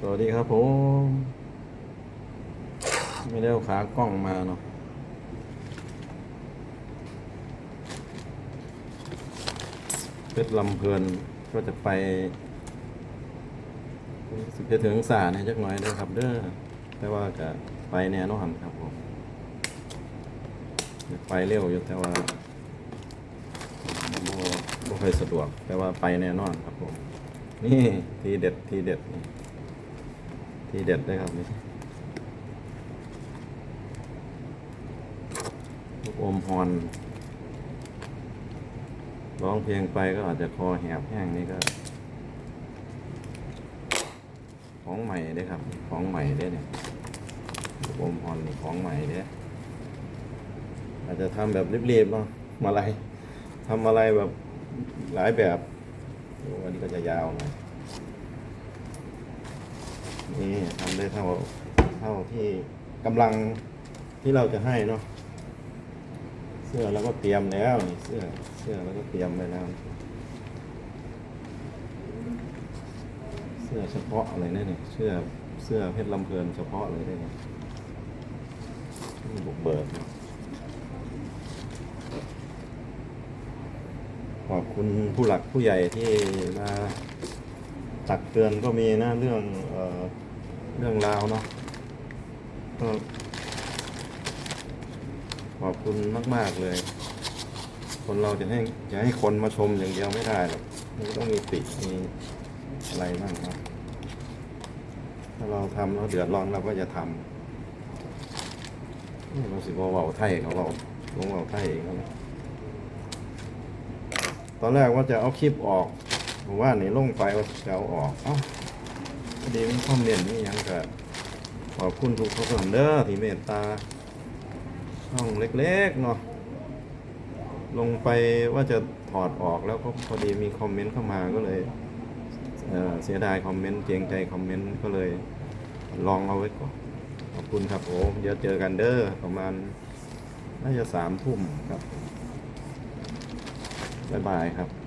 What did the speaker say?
สวัสดีครับผม ไม่ได้เอาขากล้องมาเนาะเพชรลำเพลินก็จะไปสิบจะถึงสาเนี่ยจักหน่อยเด้ครับ เด้อแต่ว่าจะไปแน่นอนครับผมไปเร็วอยู่แต่ว่าบ่บ่ค่อยสะดวกแต่ว่าไปแน่นอนครับผม นี่ทีเด็ดทีเด็ดนี่ ทีเด็ดเลยครับนี่ลูกอมฮอนร้องเพลงไปก็อาจจะคอแหบแห้งนี่ก็ ของใหม่เด้ครับ ของใหม่เด้เนี่ยลูกอมฮอนของใหม่เด้ออาจจะทำแบบรีบๆเนาะมาอะไรทำอะไรแบบหลายแบบโอ้อันนี้ก็จะยาวหน่อยนี่ ได้เท่าเท่าที่กำลังที่เราจะให้เนาะเสื้อเราก็เตรียมแล้วนี่เสื้อเสื้อเราก็เตรียมไว้แล้ว เสื้อเฉพาะอะไรเนี่ยนี่เสื้อเสื้อเพชรลำเพลินเฉพาะเลยได้เนี่ยบุกเบิกเนขอบคุณผู้หลักผู้ใหญ่ที่มาตักเตือนก็มีนะเรื่อง เรื่องราวเนาะขอบคุณมาก ๆ เลย คนเราจะให้จะให้คนมาชมอย่างเดียวไม่ได้หรอกมันต้องมีติมีอะไรบ้างครับถ้าเราทำเราเดือดร้อนเราก็จะทำนี่เราสิบว่าเบาไทยเขาเราลงเบาไทยเองเขาตอนแรกว่าจะเอาคลิปออกผมว่านี่ลงไปว่าจะเอาออก เอ้า พอดีมันคอมเมนต์นี่ยังก็ขอบคุณทุกคนเด้อที่เมตตา ช่องเล็กๆเนาะลงไปว่าจะถอดออกแล้วก็พอดีมีคอมเมนต์เข้ามาก็เลยเเสียดายคอมเมนต์เกรงใจคอมเมนต์ก็เลยลองเอาไว้ก่อนขอบคุณครับผมเดี๋ยวเจอกันเด้อประมาณน่าจะสามทุ่มครับบ๊ายบายครับ